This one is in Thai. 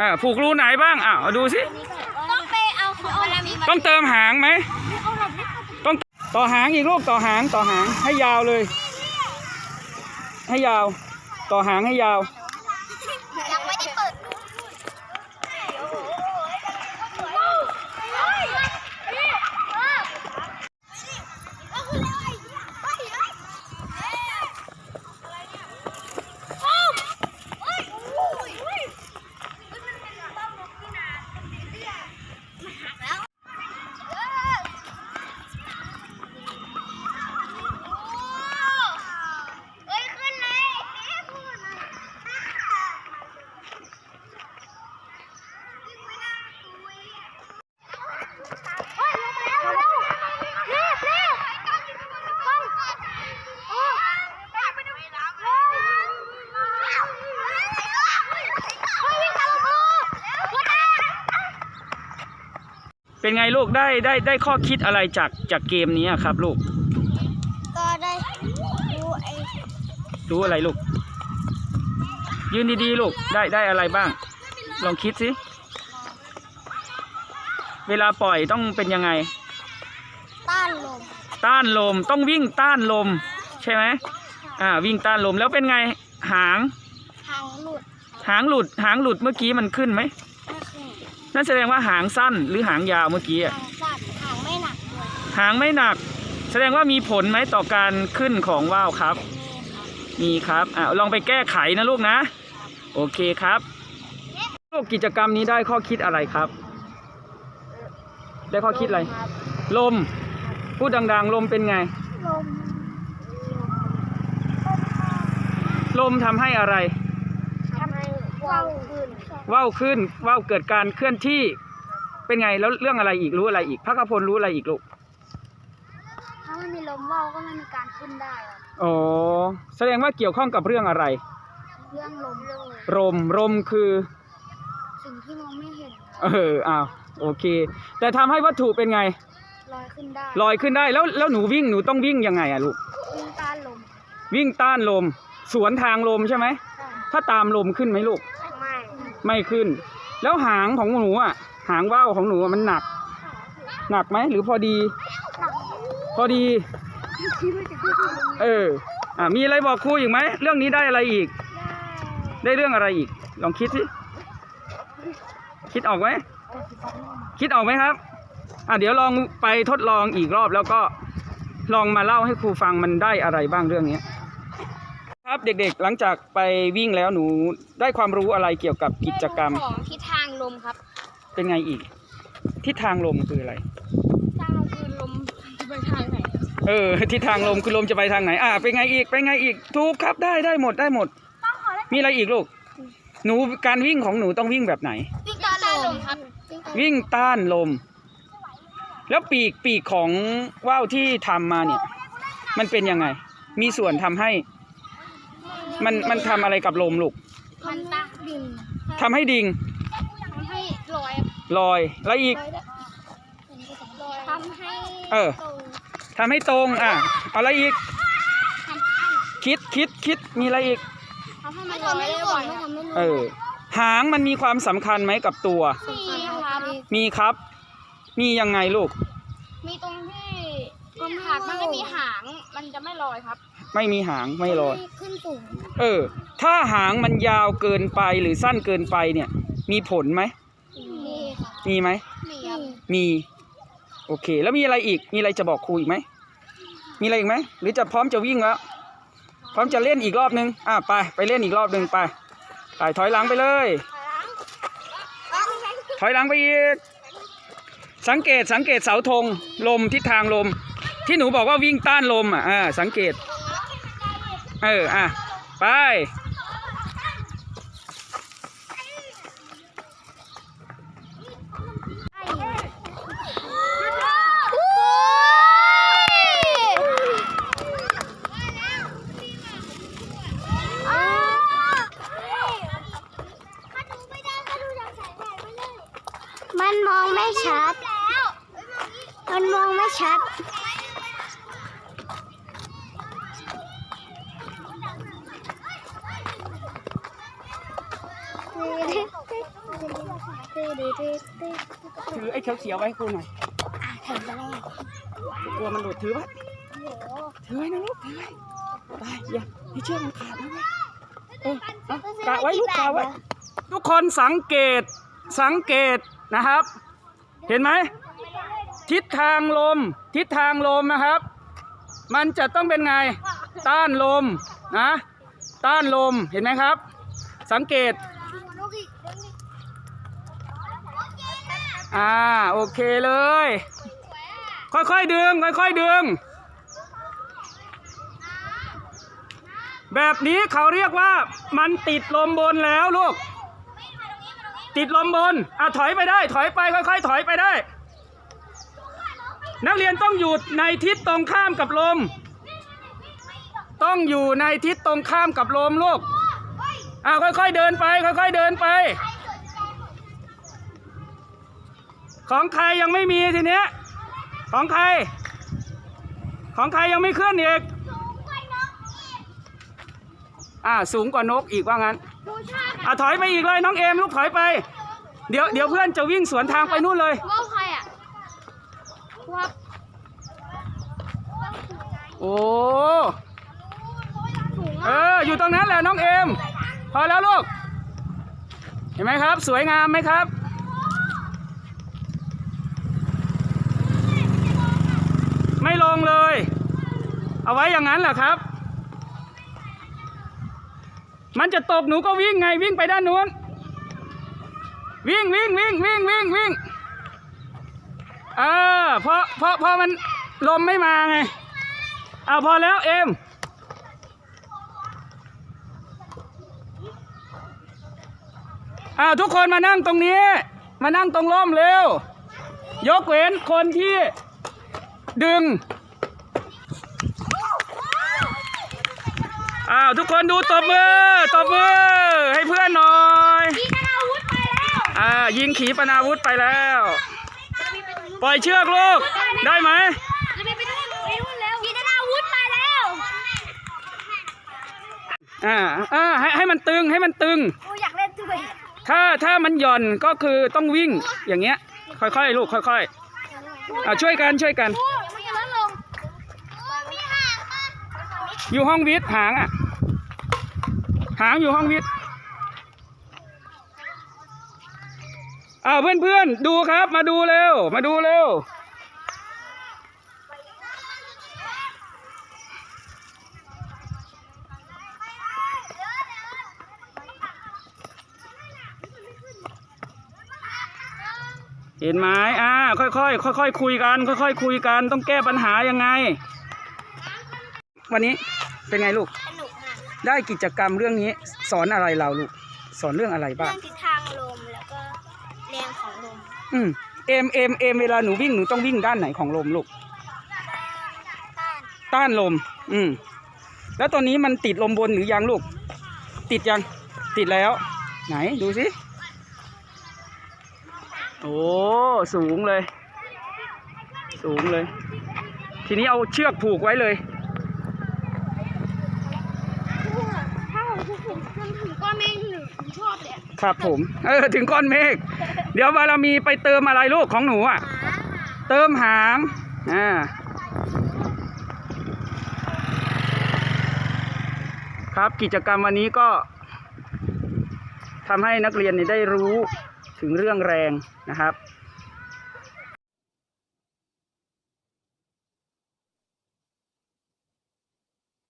อ่าผูกรูไหนบ้างอ่าดูสิ ต้องไปเอาของอะไรมีต้องเติมหางไหม ต้องต่อหางอีกลูกต่อหางต่อหางให้ยาวเลย ให้ยาว ต่อหางให้ยาว ยังไม่ได้เปิดเฮ้ยขึ้นเลยนี่พูดนะ เฮ้ยลงมาแล้วเร็วรีบรีบไปโอ้ไปไปดูเร็วเฮ้ยวิ่งตามมือหัวใจ เป็นไงลูกได้ได้ได้ข้อคิดอะไรจากจากเกมนี้อะครับลูก ก็ได้ดูไอ้รู้อะไรลูก ยืนดีๆลูกได้ได้อะไรบ้าง ลองคิดสิ เวลาปล่อยต้องเป็นยังไง ต้านลม ต้านลมต้องวิ่งต้านลม ใช่ไหมอ่าวิ่งต้านลมแล้วเป็นไงหางทางหลุด หางหลุดหางหลุดเมื่อกี้มันขึ้นไหมไม่ขึ้ นนั่นแสดงว่าหางสั้นหรือหางยาวเมื่อกี้อะทางสั้นทางไม่หนักเลยหางไม่หนัก แสดงว่ามีผลไหมต่อการขึ้นของว่าวครับ นี่ครับมีครับอ่าลองไปแก้ไขนะลูกนะ โอเคครับ ลูกกิจกรรมนี้ได้ข้อคิดอะไรครับ ได้ข้อคิดอะไรครับลม พูดดังๆ ลมเป็นไง ลมลมทำให้อะไรทำให้ว่าวขึ้น ว่าวขึ้นว่าวเกิดการเคลื่อนที่เป็นไงแล้วเรื่องอะไรอีกรู้อะไรอีกพระกพลรู้อะไรอีกลูกถ้าไม่มีลมว่าวก็ไม่มีการขึ้นได้ครับอ๋อแสดงว่าเกี่ยวข้องกับเรื่องอะไร เรื่องลมเรื่องลมลมคือสิ่งที่มองไม่เห็นครับเอออ้าวโอเค แต่ทำให้วัตถุเป็นไง ลอยขึ้นได้ลอยขึ้นได้แล้วแล้วหนูวิ่งหนูต้องวิ่งยังไงอะลูกวิ่งต้านลมวิ่งต้านลม สวนทางลมใช่ไหมใช่ถ้าตามลมขึ้นไหมลูก ไม่ ไม่ขึ้น แล้วหางของหนูอะ หางว่าวของหนูอะมันหนัก หนักไหมหรือพอดี พอดี เออ อ่ามีอะไรบอกครูอีกไหมเรื่องนี้ได้อะไรอีก ได้เรื่องอะไรอีก ลองคิดสิคิดออกไหมคิดออกไหมครับอะเดี๋ยวลองไปทดลองอีกรอบแล้วก็ลองมาเล่าให้ครูฟังมันได้อะไรบ้างเรื่องนี้ ครับเด็กๆ หลังจากไปวิ่งแล้วหนูได้ความรู้อะไรเกี่ยวกับกิจกรรม ของทิศทางลมครับเป็นไงอีก ทิศทางลมคืออะไรทางลมคือลมจะไปทางไหนเออทิศทางลมคือลมจะไปทางไหน อ่าเป็นไงอีกเป็นไงอีกถูกครับได้ได้หมดได้หมดมีอะไรอีกลูก หนูการวิ่งของหนูต้องวิ่งแบบไหน วิ่งต้านลมครับวิ่งต้านลม แล้วปีกปีกของว่าวที่ทำมาเนี่ย มันเป็นยังไง มีส่วนทำให้ มันมันทำอะไรกับลมลูกมันตั้งดิ่งทำให้ดิ่งทำให้ลอยลอยแล้วอีก ทำให้เออ ตรงทำให้ตรงอะเอาอะไรอีก ทำให้คิดคิดคิดมีอะไรอีก ทำให้มันลอยได้บ่อยครับเออ หางมันมีความสำคัญไหมกับตัว มีครับมีครับ มียังไงลูก มีตรงที่หากมันไม่มีหาง มันจะไม่ลอยครับ ไม่มีหางไม่ลอยขึ้นสูงเออ ถ้าหางมันยาวเกินไปหรือสั้นเกินไปเนี่ย มีผลไหมมีครับมีไหมมีครับมี โอเค แล้วมีอะไรอีก มีอะไรจะบอกครูอีกไหม มีอะไรอีกไหม หรือจะพร้อมจะวิ่งแล้ว พร้อมจะเล่นอีกรอบนึง อะไป ไปเล่นอีกรอบนึงไปไปถอยหลังไปเลย ถอยหลังไปอีก สังเกตสังเกตเสาธงลมทิศทางลม ที่หนูบอกว่าวิ่งต้านลมอะอ่าสังเกต เออ อะ ไป มันมองไม่ชัด มันมองไม่ชัด ตื้อดื้อตื้อตื้อ ถือไอ้เขียวๆไว้ให้ครูหน่อยอะถึงไปแล้วกลัวมันหลุดถือไว้ถือไว้นะลูกถือไว้ไปอย่าให้เชือกมันขาดนะเว้ยเออเอากะไว้ลูกกะไว้ทุกคนสังเกตสังเกตนะครับ เห็นไหมทิศทางลม ทิศทางลมนะครับ มันจะต้องเป็นไงต้านลมนะ ต้านลมเห็นไหมครับ สังเกต ลูกอีกเรื่องนี้ อ่าโอเคเลย ค่อยๆดึง ค่อยๆดึง แบบนี้เขาเรียกว่ามันติดลมบนแล้วลูก ติดลมบนอะถอยไปได้ ถอยไปค่อยๆ ถอยไปได้ นักเรียนต้องอยู่ในทิศตรงข้ามกับลม ต้องอยู่ในทิศตรงข้ามกับลมลูกอะค่อยๆเดินไป ค่อยๆเดินไป ของใครยังไม่มีทีเนี้ยของใคร ของใครยังไม่ขึ้นอีกอ่าสูงกว่านกอีกว่างั้นดูชาติอะถอยไปอีกเลยน้องเอมลูกถอยไป เดี๋ยวเดี๋ยวเพื่อนจะวิ่งสวนทางไปนู่นเลยว่าใครอะว่าโอ้สูงเออะออยู่ตรงนั้นแหละน้องเอมพอแล้วลูก เห็นไหมครับ สวยงามไหมครับ ไม่ล งเลย เอาไว้อย่างนั้นแหละครับ มันจะตกหนูก็วิ่งไงวิ่งไปด้านนู้น วิ่งวิ่งวิ่งวิ่งวิ่งวิ่งเออพราะเพราะเพราะมันลมไม่มาไงเอาพอแล้วเอ็มอ่าทุกคนมานั่งตรงนี้ มานั่งตรงร่มเร็วยกเว้นคนที่ดึง อ้าว ทุกคนดูตบมือตบมือ ให้เพื่อนหน่อยมีนาอาวุธไปแล้วอ่ายิงขีปนาวุธไปแล้ว ปล่อยเชือกลูกได้ไหมจะไปไปนู่นไปนู่นแล้วมีนาอาวุธไปแล้วอ่าอ่าให้ให้มันตึงให้มันตึง กูอยากเล่นด้วยถ้าถ้ามันหย่อนก็คือต้องวิ่งอย่างเงี้ย ค่อยๆ ลูกค่อยๆอ่าช่วยกันช่วยกัน กูมันจะลดลงมีห่างมากอยู่ห้องวิทย์หางอะ หางอยู่ห้องวิทย์อ้าวเพื่อนดูครับมาดูเร็ว มาดูเร็ว เห็นไหมอ่า ค่อยๆค่อยๆคุยกัน ค่อยๆคุยกัน ต้องแก้ปัญหายังไง วันนี้เป็นไงลูก ได้กิจกรรมเรื่องนี้สอนอะไรเราลูกสอนเรื่องอะไรบ้าเรื่องงทิศทางลมแล้วก็แรงของลม อืมเอ็มเอ็มเอ็มเวลาหนูวิ่งหนูต้องวิ่งด้านไหนของลมลูกต้านต้านลม อืม แล้วตอนนี้มันติดลมบนหรือยังลูก ติดยัง ติดแล้ว ไหนดูสิ โอ้ สูงเลย สูงเลย ทีนี้เอาเชือกผูกไว้เลย ถ้าผมถึงก้อนเมฆหนูผมชอบเลยอะครับผม เออถึงก้อนเมฆเดี๋ยวบารมีไปเติมอะไรลูกของหนูอะเติมหางอ่าครับกิจกรรมวันนี้ก็ทำให้นักเรียนเนี่ยได้รู้ถึงเรื่องแรงนะครับ